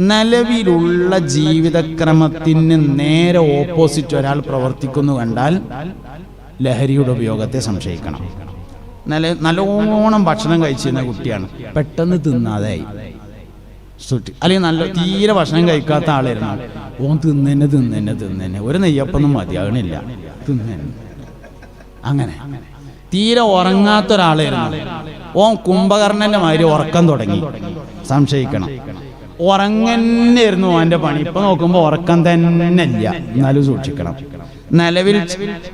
നിലവിലുള്ള ജീവിതക്രമത്തിന് നേരെ ഓപ്പോസിറ്റ് ഒരാൾ പ്രവർത്തിക്കുന്നു കണ്ടാൽ ലഹരിയുടെ ഉപയോഗത്തെ സംശയിക്കണം. നല്ല നല്ലോണം ഭക്ഷണം കഴിച്ചിരുന്ന കുട്ടിയാണ്. പെട്ടെന്ന് തിന്നാതായി. സുട്ടി അല്ലെങ്കിൽ നല്ല തീരെ ഭക്ഷണം കഴിക്കാത്ത ആളായിരുന്നു. ഓൻ തിന്നെ തിന്നെ തിന്നെ ഒരു നെയ്യപ്പൊന്നും മതിയാകണില്ല തിന്നെ അങ്ങനെ. തീരെ ഉറങ്ങാത്ത ഒരാളായിരുന്നു ഓൻ കുംഭകർണന്റെ മാതിരി ഉറക്കം തുടങ്ങി. സംശയിക്കണം. ഉറങ്ങന്നെയായിരുന്നു അവന്റെ പണി. ഇപ്പൊ നോക്കുമ്പോ ഉറക്കം തന്നെ ഇല്ല എന്നാലും സൂക്ഷിക്കണം. നിലവിൽ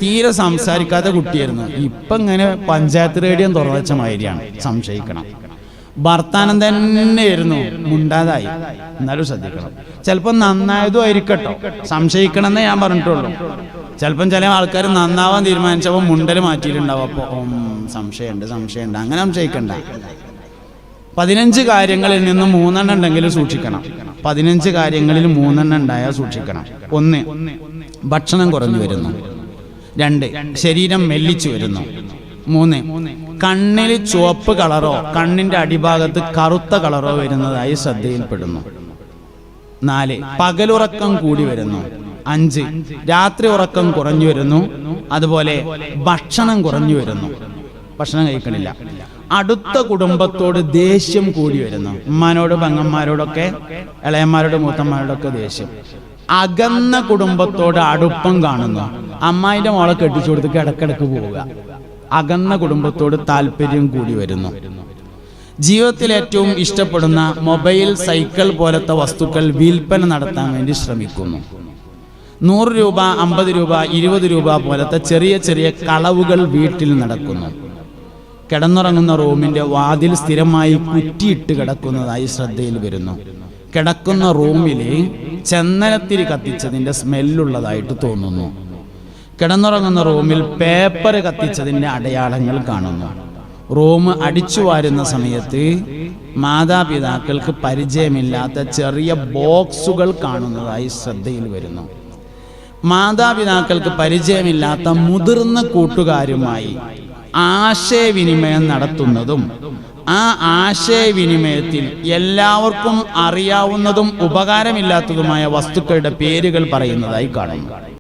തീരെ സംസാരിക്കാത്ത കുട്ടിയായിരുന്നു. ഇപ്പൊ ഇങ്ങനെ പഞ്ചായത്ത് റേഡിയം തുറവച്ച മാതിരിയാണ്. സംശയിക്കണം. ഭർത്താനം തന്നെയായിരുന്നു. മുണ്ടാതായി. എന്നാലും ശ്രദ്ധിക്കണം. ചിലപ്പോൾ നന്നായതും ആയിരിക്കട്ടോ. സംശയിക്കണമെന്നേ ഞാൻ പറഞ്ഞിട്ടുള്ളൂ. ചിലപ്പം ചില ആൾക്കാർ നന്നാവാൻ തീരുമാനിച്ചപ്പോൾ മുണ്ടൽ മാറ്റിയിട്ടുണ്ടാവും. അപ്പോൾ സംശയമുണ്ട് സംശയമുണ്ട്. അങ്ങനെ സംശയിക്കണ്ട. പതിനഞ്ച് കാര്യങ്ങളിൽ നിന്ന് മൂന്നെണ്ണം ഉണ്ടെങ്കിലും സൂക്ഷിക്കണം. പതിനഞ്ച് കാര്യങ്ങളിൽ മൂന്നെണ്ണം ഉണ്ടായാൽ സൂക്ഷിക്കണം. ഒന്ന് ഭക്ഷണം കുറഞ്ഞു വരുന്നു. രണ്ട് ശരീരം മെല്ലിച്ചു വരുന്നു. മൂന്ന് കണ്ണിൽ ചുവപ്പ് കളറോ കണ്ണിന്റെ അടിഭാഗത്ത് കറുത്ത കളറോ വരുന്നതായി ശ്രദ്ധയിൽപ്പെടുന്നു. നാല് പകലുറക്കം കൂടി വരുന്നു. അഞ്ച് രാത്രി ഉറക്കം കുറഞ്ഞു വരുന്നു. അതുപോലെ ഭക്ഷണം കുറഞ്ഞു വരുന്നു. ഭക്ഷണം കഴിക്കണില്ല. അടുത്ത കുടുംബത്തോട് ദേഷ്യം കൂടി വരുന്നു. ഉമ്മാനോട് പെങ്ങന്മാരോടൊക്കെ ഇളയന്മാരോട് മൂത്തന്മാരോടൊക്കെ ദേഷ്യം. അകന്ന കുടുംബത്തോട് അടുപ്പം കാണുന്നു. അമ്മായിന്റെ മോളെ കെട്ടിച്ചു കൊടുത്ത് ഇടക്കിടക്ക് പോവുക. അകന്ന കുടുംബത്തോട് താല്പര്യം കൂടി വരുന്നു. ജീവിതത്തിൽ ഏറ്റവും ഇഷ്ടപ്പെടുന്ന മൊബൈൽ സൈക്കിൾ പോലത്തെ വസ്തുക്കൾ വിൽപ്പന നടത്താൻ വേണ്ടി ശ്രമിക്കുന്നു. നൂറ് രൂപ അമ്പത് രൂപ ഇരുപത് രൂപ പോലത്തെ ചെറിയ ചെറിയ കളവുകൾ വീട്ടിൽ നടക്കുന്നു. കിടന്നുറങ്ങുന്ന റൂമിന്റെ വാതിൽ സ്ഥിരമായി കുറ്റിയിട്ട് കിടക്കുന്നതായി ശ്രദ്ധയിൽ വരുന്നു. കിടക്കുന്ന റൂമിൽ ചന്ദനത്തിരി കത്തിച്ചതിന്റെ സ്മെല്ലുള്ളതായിട്ട് തോന്നുന്നു. കിടന്നുറങ്ങുന്ന റൂമിൽ പേപ്പർ കത്തിച്ചതിന്റെ അടയാളങ്ങൾ കാണുന്നു. റൂം അടിച്ചു വാരുന്ന സമയത്ത് മാതാപിതാക്കൾക്ക് പരിചയമില്ലാത്ത ചെറിയ ബോക്സുകൾ കാണുന്നതായി ശ്രദ്ധയിൽ വരുന്നു. മാതാപിതാക്കൾക്ക് പരിചയമില്ലാത്ത മുതിർന്ന കൂട്ടുകാരുമായി ആശയവിനിമയം നടത്തുന്നതും ആ ആശയവിനിമയത്തിൽ എല്ലാവർക്കും അറിയാവുന്നതും ഉപകാരമില്ലാത്തതുമായ വസ്തുക്കളുടെ പേരുകൾ പറയുന്നതായി കാണുന്നു.